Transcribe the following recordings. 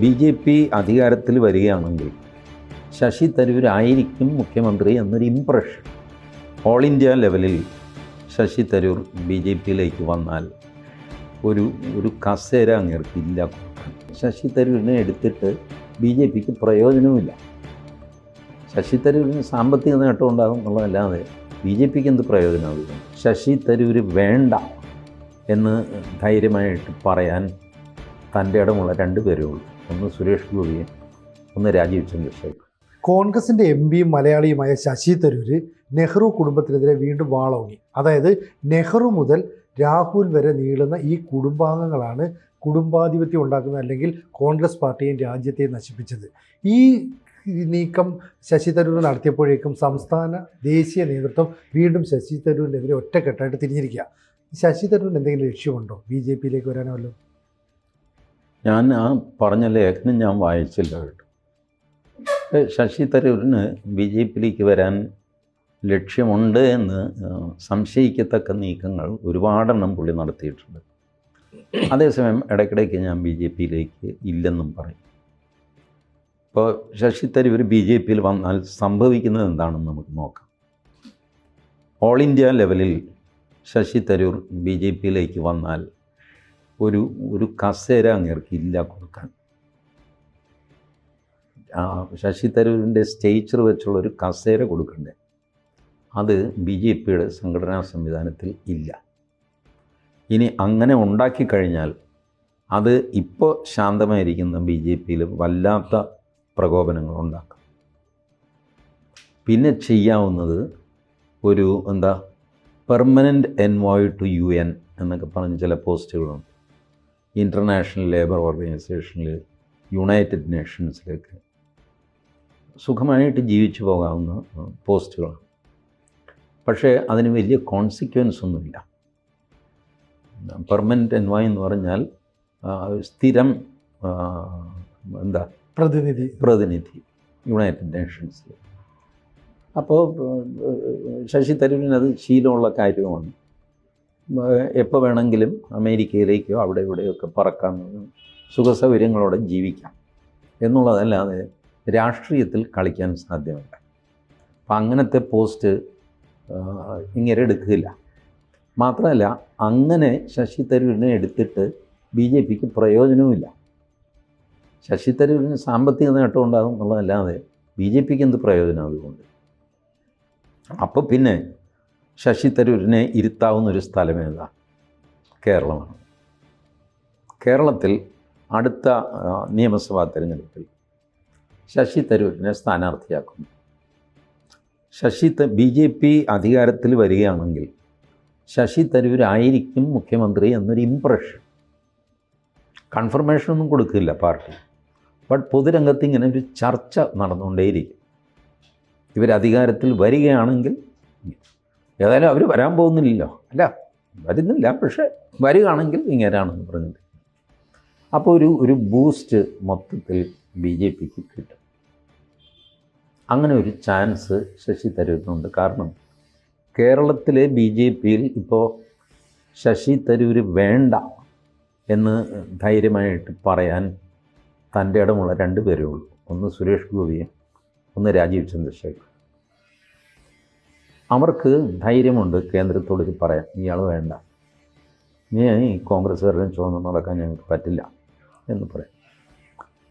B J P അധികാരത്തിൽ വരികയാണെങ്കിൽ ശശി തരൂരായിരിക്കും മുഖ്യമന്ത്രി എന്നൊരു ഇംപ്രഷൻ ഓൾ ഇന്ത്യ ലെവലിൽ ശശി തരൂർ ബി ജെ പിയിലേക്ക് വന്നാൽ ഒരു ഒരു കസേര അങ്ങേർക്കില്ല. ശശി തരൂരിനെ എടുത്തിട്ട് ബി ജെ പിക്ക് പ്രയോജനവുമില്ല. ശശി തരൂരിന് സാമ്പത്തിക നേട്ടം ഉണ്ടാകും എന്നുള്ളതല്ലാതെ ബി ജെ പിക്ക് എന്ത് പ്രയോജനമാകും? ശശി തരൂർ വേണ്ട എന്ന് ധൈര്യമായിട്ട് പറയാൻ തന്റെ ഇടമുള്ള രണ്ട് പേരേ ഉള്ളൂ. ഒന്ന് സുരേഷ് ഗോപിയും ഒന്ന് രാജീവ് ചന്ദ്രശേഖർ കോൺഗ്രസിന്റെ എം പിയും മലയാളിയുമായ ശശി തരൂര് നെഹ്റു കുടുംബത്തിനെതിരെ വീണ്ടും വാളോങ്ങി. അതായത് നെഹ്റു മുതൽ രാഹുൽ വരെ നീളുന്ന ഈ കുടുംബാംഗങ്ങളാണ് കുടുംബാധിപത്യം ഉണ്ടാക്കുന്ന അല്ലെങ്കിൽ കോൺഗ്രസ് പാർട്ടിയും രാജ്യത്തെയും നശിപ്പിച്ചത്. ഈ നീക്കം ശശി തരൂർ നടത്തിയപ്പോഴേക്കും സംസ്ഥാന ദേശീയ നേതൃത്വം വീണ്ടും ശശി തരൂരിനെതിരെ ഒറ്റക്കെട്ടായിട്ട് തിരിഞ്ഞിരിക്കുക. ശശി തരൂരിന് എന്തെങ്കിലും ലക്ഷ്യമുണ്ടോ? ബി ജെ പിയിലേക്ക് വരാനോ ഞാൻ ആ പറഞ്ഞ ലേഖനം ഞാൻ വായിച്ചില്ല കേട്ടോ. ശശി തരൂരിന് ബി ജെ പിയിലേക്ക് വരാൻ ലക്ഷ്യമുണ്ട് എന്ന് സംശയിക്കത്തക്ക നീക്കങ്ങൾ ഒരുപാടെണ്ണം പുള്ളി നടത്തിയിട്ടുണ്ട്. അതേസമയം ഇടയ്ക്കിടയ്ക്ക് ഞാൻ ബി ജെ പിയിലേക്ക് ഇല്ലെന്നും പറയും. ഇപ്പോൾ ശശി തരൂർ ബി ജെ പിയിൽ വന്നാൽ സംഭവിക്കുന്നത് എന്താണെന്ന് നമുക്ക് നോക്കാം. ഓൾ ഇന്ത്യ ലെവലിൽ ശശി തരൂർ ബി ജെ പിയിലേക്ക് വന്നാൽ ഒരു ഒരു കസേര അങ്ങേർക്ക് ഇല്ല കൊടുക്കാൻ. ശശി തരൂരിന്റെ സ്റ്റേച്ചർ വെച്ചുള്ള ഒരു കസേര കൊടുക്കണ്ടേ? അത് ബി ജെ പിയുടെ സംഘടനാ സംവിധാനത്തിൽ ഇല്ല. ഇനി അങ്ങനെ ഉണ്ടാക്കി കഴിഞ്ഞാൽ അത് ഇപ്പോൾ ശാന്തമായിരിക്കുന്ന ബി ജെ പിയിൽ വല്ലാത്ത പ്രകോപനങ്ങൾ ഉണ്ടാക്കും. പിന്നെ ചെയ്യാവുന്നത് ഒരു എന്താ permanent envoy to U N എന്നൊക്കെ പറഞ്ഞ് ചില പോസ്റ്റുകളുണ്ട്. ഇന്റർനാഷണൽ ലേബർ ഓർഗനൈസേഷനിൽ യുണൈറ്റഡ് നേഷൻസിലേക്ക് സുഖമായിട്ട് ജീവിച്ചു പോകാവുന്ന പോസ്റ്റുകളാണ്. പക്ഷേ അതിന് വലിയ കോൺസിക്വൻസ് ഒന്നുമില്ല. പെർമനന്റ് എൻവായ് എന്ന് പറഞ്ഞാൽ സ്ഥിരം എന്താ? പ്രതിനിധി. പ്രതിനിധി. യുണൈറ്റഡ് നേഷൻസിൽ. അപ്പോൾ ശശി തരൂരിന് അത് ശീലമുള്ള കാര്യമാണ്. എപ്പോൾ വേണമെങ്കിലും അമേരിക്കയിലേക്കോ അവിടെ ഇവിടെയൊക്കെ പറക്കാൻ സുഖസൗകര്യങ്ങളോടെ ജീവിക്കാം. എന്നുള്ളതല്ലാതെ രാഷ്ട്രീയത്തിൽ കളിക്കാൻ സാധ്യമല്ല. അപ്പം അങ്ങനത്തെ പോസ്റ്റ് ഇങ്ങനെ എടുക്കില്ല. മാത്രമല്ല അങ്ങനെ ശശി തരൂരിനെ എടുത്തിട്ട് ബി ജെ പിക്ക് പ്രയോജനവുമില്ല. ശശി തരൂരിന് സാമ്പത്തിക നേട്ടം ഉണ്ടാകും എന്നുള്ളതല്ലാതെ ബി ജെ പിക്ക് എന്ത് പ്രയോജനം അതുകൊണ്ട്? അപ്പോൾ പിന്നെ ശശി തരൂരിനെ ഇരുത്താവുന്ന ഒരു സ്ഥലം കേരളമാണ്. കേരളത്തിൽ അടുത്ത നിയമസഭാ തിരഞ്ഞെടുപ്പിൽ ശശി തരൂരിനെ സ്ഥാനാർത്ഥിയാക്കുന്നു. ശശി ബി ജെ പി അധികാരത്തിൽ വരികയാണെങ്കിൽ ശശി തരൂരായിരിക്കും മുഖ്യമന്ത്രി എന്നൊരു ഇംപ്രഷൻ കൺഫർമേഷൻ ഒന്നും കൊടുക്കില്ല പാർട്ടി. ബട്ട് പൊതുരംഗത്ത് ഇങ്ങനെ ഒരു ചർച്ച നടന്നുകൊണ്ടേയിരിക്കും. ഇവരധികാരത്തിൽ വരികയാണെങ്കിൽ ഏതായാലും അവർ വരാൻ പോകുന്നില്ലല്ലോ. അല്ല വരുന്നില്ല പക്ഷേ വരികയാണെങ്കിൽ ഇങ്ങനെയാണെന്ന് പറഞ്ഞിട്ട്. അപ്പോൾ ഒരു ഒരു ബൂസ്റ്റ് മൊത്തത്തിൽ ബി ജെ പിക്ക് കിട്ടും. അങ്ങനെ ഒരു ചാൻസ് ശശി തരൂരിനുണ്ട്. കാരണം കേരളത്തിലെ ബി ജെ പിയിൽ ഇപ്പോൾ ശശി തരൂർ വേണ്ട എന്ന് ധൈര്യമായിട്ട് പറയാൻ തന്റെ ഇടമുള്ള രണ്ട് പേരേ ഉള്ളൂ. ഒന്ന് സുരേഷ് ഗോപിയും ഒന്ന് രാജീവ് ചന്ദ്രശേഖർ അവർക്ക് ധൈര്യമുണ്ട് കേന്ദ്രത്തോട് ഇത് പറയാൻ. ഇയാൾ വേണ്ട. നീ ഈ കോൺഗ്രസ്സുകാരനെ ചുവന്ന് നടക്കാൻ ഞങ്ങൾക്ക് പറ്റില്ല എന്ന് പറയാം.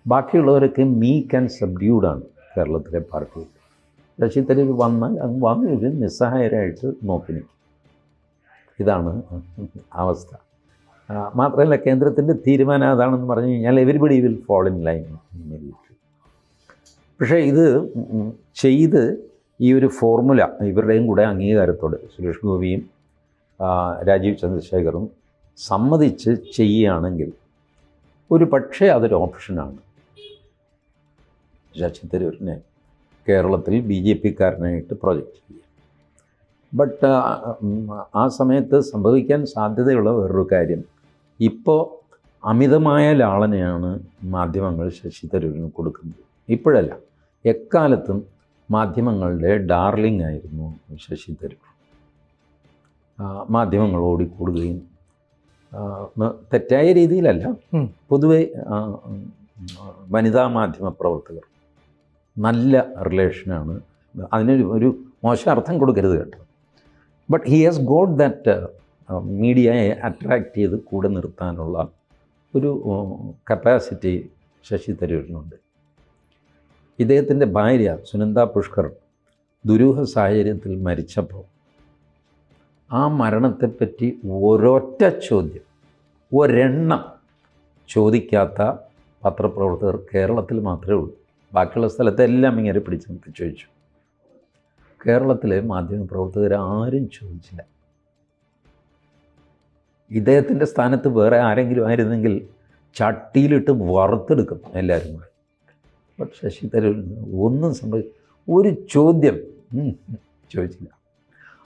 ബാക്കിയുള്ളവരൊക്കെ മീക്ക് ആൻഡ് സബ്ഡ്യൂഡാണ് കേരളത്തിലെ പാർട്ടി. ശശി തരൂർ വന്നാൽ അങ്ങ് വന്ന് ഇവർ നിസ്സഹായരായിട്ട് നോക്കി നിൽക്കും. ഇതാണ് അവസ്ഥ. മാത്രമല്ല കേന്ദ്രത്തിന്റെ തീരുമാനം അതാണെന്ന് പറഞ്ഞു കഴിഞ്ഞാൽ everybody will follow in line പക്ഷേ ഇത് ചെയ്ത് ഈ ഒരു ഫോർമുല ഇവരുടെയും കൂടെ അംഗീകാരത്തോടെ സുരേഷ് ഗോപിയും രാജീവ് ചന്ദ്രശേഖറും സമ്മതിച്ച് ചെയ്യുകയാണെങ്കിൽ ഒരു പക്ഷേ അതൊരു ഓപ്ഷനാണ് ശശി തരൂരിനെ കേരളത്തിൽ ബി ജെ പിക്കാരനായിട്ട് പ്രൊജക്റ്റ് ചെയ്യുക ബട്ട് ആ സമയത്ത് സംഭവിക്കാൻ സാധ്യതയുള്ള വേറൊരു കാര്യം. ഇപ്പോൾ അമിതമായ ലാളനയാണ് മാധ്യമങ്ങൾ ശശി തരൂരിന് കൊടുക്കുന്നത്. ഇപ്പോഴല്ല എക്കാലത്തും മാധ്യമങ്ങളുടെ ഡാർലിംഗ് ആയിരുന്നു ശശി തരൂർ മാധ്യമങ്ങൾ ഓടിക്കൂടുകയും തെറ്റായ രീതിയിലല്ല. പൊതുവെ വനിതാ മാധ്യമ പ്രവർത്തകർ നല്ല റിലേഷനാണ്. അതിനൊരു ഒരു മോശം അർത്ഥം കൊടുക്കരുത് കേട്ടോ. But he has got that മീഡിയയെ attract ചെയ്ത് കൂടെ നിർത്താനുള്ള ഒരു കപ്പാസിറ്റി ശശി തരൂരിനുണ്ട്. ഇദ്ദേഹത്തിന്റെ ഭാര്യ സുനന്ദ പുഷ്കർ ദുരൂഹ സാഹചര്യത്തിൽ മരിച്ചപ്പോൾ ആ മരണത്തെപ്പറ്റി ഒരൊറ്റ ചോദ്യം ഒരെണ്ണം ചോദിക്കാത്ത പത്രപ്രവർത്തകർ കേരളത്തിൽ മാത്രമേ ഉള്ളൂ. ബാക്കിയുള്ള സ്ഥലത്തെല്ലാം ഇങ്ങനെ പിടിച്ച് നമുക്ക് ചോദിച്ചു. കേരളത്തിലെ മാധ്യമപ്രവർത്തകർ ആരും ചോദിച്ചില്ല. ഇദ്ദേഹത്തിന്റെ സ്ഥാനത്ത് വേറെ ആരെങ്കിലും ആയിരുന്നെങ്കിൽ ചട്ടിയിലിട്ട് വറുത്തെടുക്കും എല്ലാവരും കൂടെ. ബട്ട് ശശി ഒന്നും സംഭവിച്ചു ഒരു ചോദ്യം ചോദിച്ചില്ല.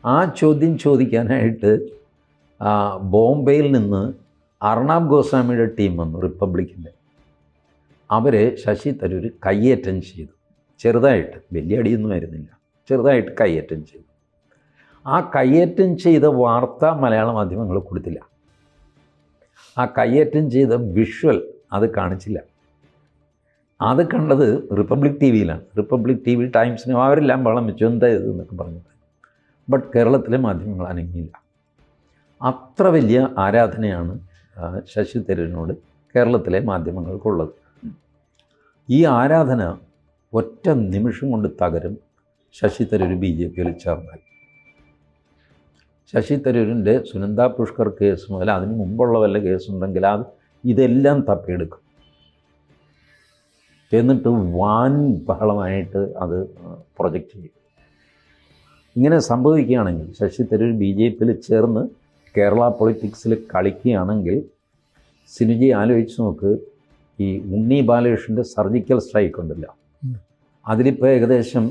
ആ ചോദ്യം ചോദിക്കാനായിട്ട് ബോംബെയിൽ നിന്ന് അർണാബ് ഗോസ്വാമിയുടെ ടീം വന്നു റിപ്പബ്ലിക്കിന്റെ. അവരെ ശശി തരൂർ കയ്യേറ്റം ചെയ്തു. ചെറുതായിട്ട് വലിയ അടിയൊന്നും ആയിരുന്നില്ല. ചെറുതായിട്ട് കയ്യേറ്റം ചെയ്തു. ആ കയ്യേറ്റം ചെയ്ത വാർത്ത മലയാള മാധ്യമങ്ങൾ കൊടുത്തില്ല. ആ കയ്യേറ്റം ചെയ്ത വിഷ്വൽ അത് കാണിച്ചില്ല. അത് കണ്ടത് റിപ്പബ്ലിക് ടി വിയിലാണ്. റിപ്പബ്ലിക് ടി വി ടൈംസിനും അവരെല്ലാം വളം വെച്ചു. എന്താ ഇത് എന്നൊക്കെ പറഞ്ഞു ബട്ട് കേരളത്തിലെ മാധ്യമങ്ങൾ അനങ്ങിയില്ല. അത്ര വലിയ ആരാധനയാണ് ശശി തരൂരിനോട് കേരളത്തിലെ മാധ്യമങ്ങൾക്കുള്ളത്. ഈ ആരാധന ഒറ്റ നിമിഷം കൊണ്ട് തകരും ശശി തരൂർ ബി ജെ പിയിൽ ചേർന്നാൽ. ശശി തരൂരിന്റെ സുനന്ദ പുഷ്കർ കേസ് മുതൽ അതിന് മുമ്പുള്ള വല്ല കേസുണ്ടെങ്കിൽ അത് ഇതെല്ലാം തപ്പിയെടുക്കും. എന്നിട്ട് വാൻ ബഹളമായിട്ട് അത് പ്രൊജക്റ്റ് ചെയ്യും. ഇങ്ങനെ സംഭവിക്കുകയാണെങ്കിൽ ശശി തരൂർ ബി ജെ പിയിൽ ചേർന്ന് കേരള പൊളിറ്റിക്സിൽ കളിക്കുകയാണെങ്കിൽ സിനുജി ആലോചിച്ച് നോക്ക് ഈ ഉണ്ണി ബാലകൃഷ്ണന്റെ സർജിക്കൽ സ്ട്രൈക്ക് ഉണ്ടല്ല. അതിലിപ്പോൾ ഏകദേശം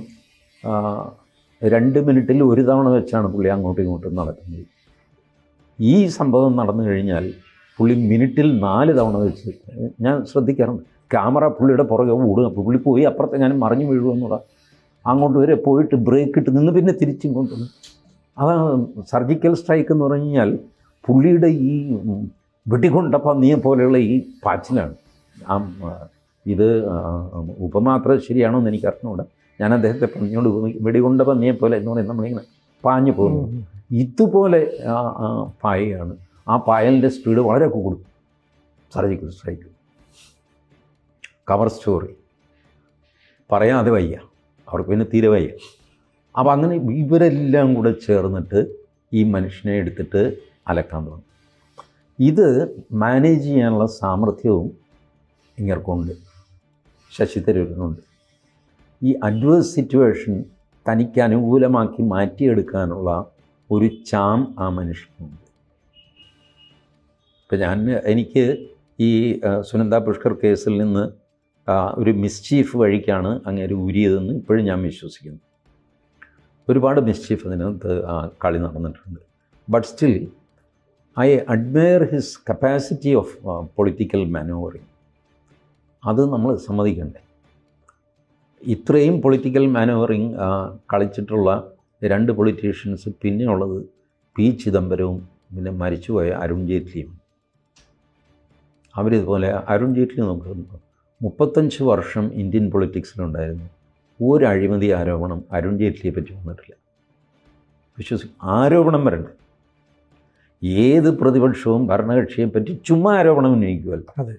രണ്ട് മിനിറ്റിൽ ഒരു തവണ വെച്ചാണ് പുള്ളി അങ്ങോട്ടും ഇങ്ങോട്ടും നടക്കുന്നത്. ഈ സംഭവം നടന്നു കഴിഞ്ഞാൽ പുള്ളി മിനിറ്റിൽ നാല് തവണ വെച്ച് ഞാൻ ശ്രദ്ധിക്കാറുണ്ട്. ക്യാമറ പുള്ളിയുടെ പുറകെ ഓടുക. അപ്പോൾ പുള്ളി പോയി അപ്പുറത്തെ ഞാൻ മറിഞ്ഞു വീഴുമെന്നുള്ള അങ്ങോട്ട് വരെ പോയിട്ട് ബ്രേക്ക് ഇട്ട് നിന്ന് പിന്നെ തിരിച്ചും കൊണ്ടു അതാണ് സർജിക്കൽ സ്ട്രൈക്ക് എന്ന് പറഞ്ഞു കഴിഞ്ഞാൽ പുള്ളിയുടെ ഈ വെടികൊണ്ട പന്നിയെ പോലെയുള്ള ഈ പാച്ചിലാണ്. ഇത് ഉപമാത്ര ശരിയാണോ എന്ന് എനിക്ക് അറിഞ്ഞുകൂടാ. ഞാൻ അദ്ദേഹത്തെ പന്നിയോട് വെടികൊണ്ട പന്നിയെ പോലെ എന്ന് പറയുന്നത് നമ്മളിങ്ങനെ പാഞ്ഞു പോകുന്നു ഇതുപോലെ പായയാണ്. ആ പായലിന്റെ സ്പീഡ് വളരെ കൂടും. Surgical strike cover story. പറയാതെ വയ്യ. അവർക്ക് പിന്നെ തീരെ വയ്യ. അപ്പോൾ അങ്ങനെ ഇവരെല്ലാം കൂടെ ചേർന്നിട്ട് ഈ മനുഷ്യനെ എടുത്തിട്ട് അലക്കാൻ തുടങ്ങും. ഇത് മാനേജ് ചെയ്യാനുള്ള സാമർഥ്യവും ഇങ്ങർക്കുണ്ട്. ശശി തരൂരിനുണ്ട്. ഈ അഡ്വേഴ്സ് സിറ്റുവേഷൻ തനിക്ക് അനുകൂലമാക്കി മാറ്റിയെടുക്കാനുള്ള ഒരു ചാം ആ മനുഷ്യനുണ്ട്. ഇപ്പം ഞാൻ എനിക്ക് ഈ സുനന്ദ പുഷ്കർ കേസിൽ നിന്ന് ഒരു മിസ്ചീഫ് വഴിക്കാണ് അങ്ങേര് ഊരിയതെന്ന് ഇപ്പോഴും ഞാൻ വിശ്വസിക്കുന്നു. ഒരുപാട് മിസ്ചീഫ് അതിനകത്ത് ആ കളി നടന്നിട്ടുണ്ട്. But still I admire his capacity of political manoeuvring അത് നമ്മൾ സമ്മതിക്കണ്ടേ. ഇത്രയും പൊളിറ്റിക്കൽ മാനോവറിങ് കളിച്ചിട്ടുള്ള രണ്ട് പൊളിറ്റീഷ്യൻസ് പിന്നെയുള്ളത് പി. ചിദംബരവും പിന്നെ മരിച്ചുപോയ അരുൺ ജെയ്റ്റ്ലിയും. അവരിതുപോലെ അരുൺ ജെയ്റ്റ്ലി നമുക്ക് മുപ്പത്തഞ്ച് വർഷം ഇന്ത്യൻ പൊളിറ്റിക്സിലുണ്ടായിരുന്നു. ഒരു അഴിമതി ആരോപണം അരുൺ ജെയ്റ്റ്ലിയെ പറ്റി വന്നിട്ടില്ല. വിശ്വസിക്കും ആരോപണം വരണ്ട. ഏത് പ്രതിപക്ഷവും ഭരണകക്ഷിയെ പറ്റി ചുമ്മാ ആരോപണം ഉന്നയിക്കുമല്ലോ അതെ.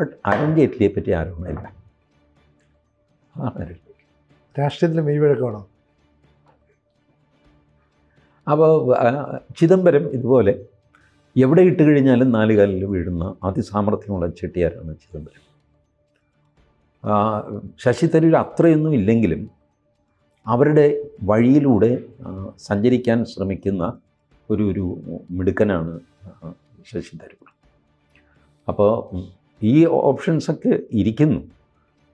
ബട്ട് അരുൺ ജെയ്റ്റ്ലിയെ പറ്റി ആരോപണമില്ല. രാഷ്ട്രീയത്തിൽ മെയ്വഴക്കമാണോ അപ്പോൾ ചിദംബരം ഇതുപോലെ എവിടെ ഇട്ട് കഴിഞ്ഞാലും നാല് കാലിൽ വീഴുന്ന അതിസാമർഥ്യമുള്ള ചെട്ടിയാരാണ് ചിദംബരം. ശശി തരൂർ അത്രയൊന്നും ഇല്ലെങ്കിലും അവരുടെ വഴിയിലൂടെ സഞ്ചരിക്കാൻ ശ്രമിക്കുന്ന ഒരു ഒരു മിടുക്കനാണ് ശശി തരൂർ. അപ്പോൾ ഈ ഓപ്ഷൻസൊക്കെ ഇരിക്കുന്നു.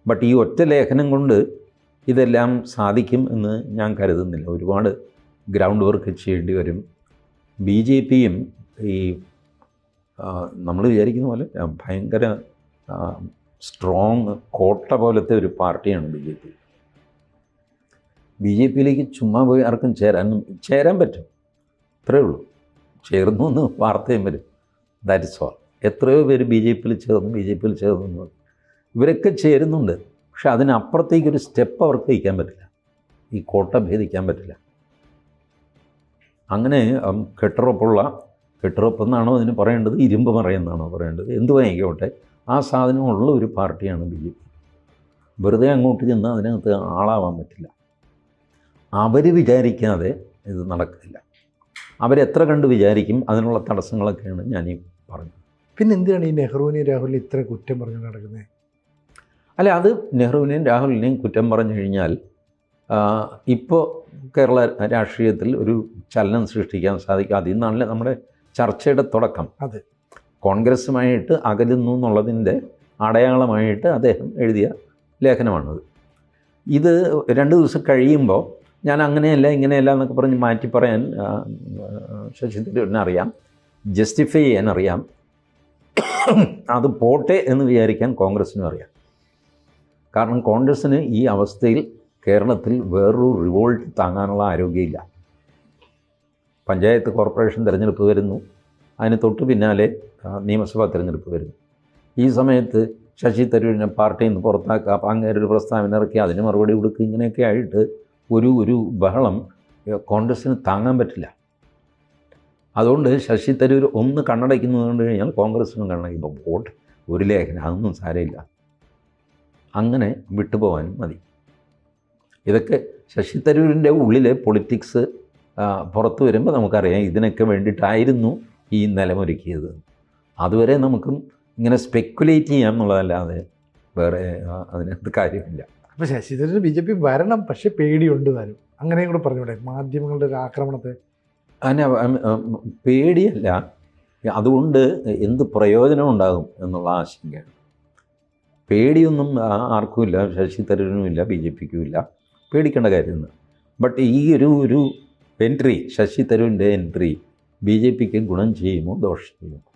ബട്ട് ഈ ഒറ്റ ലേഖനം കൊണ്ട് ഇതെല്ലാം സാധിക്കും എന്ന് ഞാൻ കരുതുന്നില്ല. ഒരുപാട് ഗ്രൗണ്ട് വർക്ക് ചെയ്യേണ്ടി വരും. ബി ജെ പിയും ഈ നമ്മൾ വിചാരിക്കുന്ന പോലെ ഭയങ്കര സ്ട്രോങ് കോട്ട പോലത്തെ ഒരു പാർട്ടിയാണ് B J P. B J പിയിലേക്ക് ചുമ്മാ പോയി ആർക്കും ചേരാനും ചേരാൻ പറ്റും. ഇത്രയേ ഉള്ളൂ. ചേർന്നു എന്ന് വാർത്തയും വരും. ദാറ്റ് ഇസ് ഓൾ എത്രയോ പേര് ബി ജെ പിയിൽ ചേർന്നു ബി ജെ പിയിൽ ചേർന്നു. ഇവരൊക്കെ ചേരുന്നുണ്ട്. പക്ഷെ അതിനപ്പുറത്തേക്കൊരു സ്റ്റെപ്പ് അവർക്ക് വയ്ക്കാൻ പറ്റില്ല. ഈ കോട്ട ഭേദിക്കാൻ പറ്റില്ല. അങ്ങനെ കെട്ടുറപ്പുള്ള കെട്ടുറപ്പ് എന്നാണോ അതിന് പറയേണ്ടത്? ഇരുമ്പ് മറയെന്നാണോ പറയേണ്ടത്? എന്തുവായിക്കോട്ടെ ആ സാധനമുള്ള ഒരു പാർട്ടിയാണ് ബി ജെ പി. വെറുതെ അങ്ങോട്ട് ചെന്ന് അതിനകത്ത് ആളാവാൻ പറ്റില്ല. അവർ വിചാരിക്കാതെ ഇത് നടക്കില്ല. അവരെത്ര കണ്ട് വിചാരിക്കും അതിനുള്ള തടസ്സങ്ങളൊക്കെയാണ് ഞാൻ ഈ പറഞ്ഞത്. പിന്നെ എന്തിനാണ് ഈ നെഹ്റുവിനെയും രാഹുലിനെ ഇത്ര കുറ്റം പറഞ്ഞു നടക്കുന്നത് അല്ല അത് നെഹ്റുവിനെയും രാഹുലിനെയും കുറ്റം പറഞ്ഞു കഴിഞ്ഞാൽ ഇപ്പോൾ കേരള രാഷ്ട്രീയത്തിൽ ഒരു ചലനം സൃഷ്ടിക്കാൻ സാധിക്കും. അതിൽ നിന്നാണല്ലേ നമ്മുടെ ചർച്ചയുടെ തുടക്കം. അതെ. കോൺഗ്രസ്സുമായിട്ട് അകലുന്നു എന്നുള്ളതിന്റെ അടയാളമായിട്ട് അദ്ദേഹം എഴുതിയ ലേഖനമാണത്. ഇത് രണ്ട് ദിവസം കഴിയുമ്പോൾ ഞാൻ അങ്ങനെയല്ല ഇങ്ങനെയല്ല എന്നൊക്കെ പറഞ്ഞ് മാറ്റി പറയാൻ ശശി അറിയാം ജസ്റ്റിഫൈ ചെയ്യാൻ അറിയാം അത് പോട്ടെ എന്ന് വിചാരിക്കാൻ കോൺഗ്രസ്സിനും അറിയാം. കാരണം കോൺഗ്രസ്സിന് ഈ അവസ്ഥയിൽ കേരളത്തിൽ വേറൊരു റിവോൾട്ട് താങ്ങാനുള്ള ആരോഗ്യമില്ല. പഞ്ചായത്ത് കോർപ്പറേഷൻ തിരഞ്ഞെടുപ്പ് വരുന്നു. അതിന് തൊട്ട് പിന്നാലെ നിയമസഭാ തിരഞ്ഞെടുപ്പ് വരുന്നു ഈ സമയത്ത് ശശി തരൂരിനെ പാർട്ടിയിൽ നിന്ന് പുറത്താക്കുക അപ്പം അങ്ങനെ ഒരു പ്രസ്താവന ഇറക്കി അതിന് മറുപടി കൊടുക്കുക ഇങ്ങനെയൊക്കെ ആയിട്ട് ഒരു ഒരു ബഹളം കോൺഗ്രസ്സിന് താങ്ങാൻ പറ്റില്ല. അതുകൊണ്ട് ശശി തരൂർ ഒന്ന് കണ്ണടയ്ക്കുന്നത് കണ്ടു കഴിഞ്ഞാൽ കോൺഗ്രസ്സിനും കണ്ണടയ്ക്കും. ഇപ്പം വോട്ട് ഒരു ലേഖനം അതൊന്നും സാരമില്ല. അങ്ങനെ വിട്ടുപോകാനും മതി. ഇതൊക്കെ ശശി തരൂരിന്റെ ഉള്ളിലെ പൊളിറ്റിക്സ് പുറത്തു വരുമ്പോൾ നമുക്കറിയാം ഇതിനൊക്കെ വേണ്ടിയിട്ടായിരുന്നു ഈ നിലമൊരുക്കിയത്. അതുവരെ നമുക്കും ഇങ്ങനെ സ്പെക്കുലേറ്റ് ചെയ്യാം എന്നുള്ളതല്ലാതെ വേറെ അതിനകത്ത് കാര്യമില്ല. അപ്പോൾ ശശിധരന് ബി ജെ പി വരണം പക്ഷെ പേടിയുണ്ട് താനും അങ്ങനെയും കൂടെ പറഞ്ഞൂടെ മാധ്യമങ്ങളുടെ ഒരു ആക്രമണത്തെ? അതിന് പേടിയല്ല. അതുകൊണ്ട് എന്ത് പ്രയോജനം ഉണ്ടാകും എന്നുള്ള ആശങ്കയാണ്. പേടിയൊന്നും ആർക്കുമില്ല ശശി തരൂരിനും ഇല്ല ബി ജെ പിക്കും ഇല്ല പേടിക്കേണ്ട കാര്യമൊന്നും ബട്ട് ഈ ഒരു ഒരു എൻട്രി ശശി തരൂരിന്റെ എൻട്രി ബി ജെ പിക്ക് ഗുണം ചെയ്യുമോ ദോഷം ചെയ്യുമോ?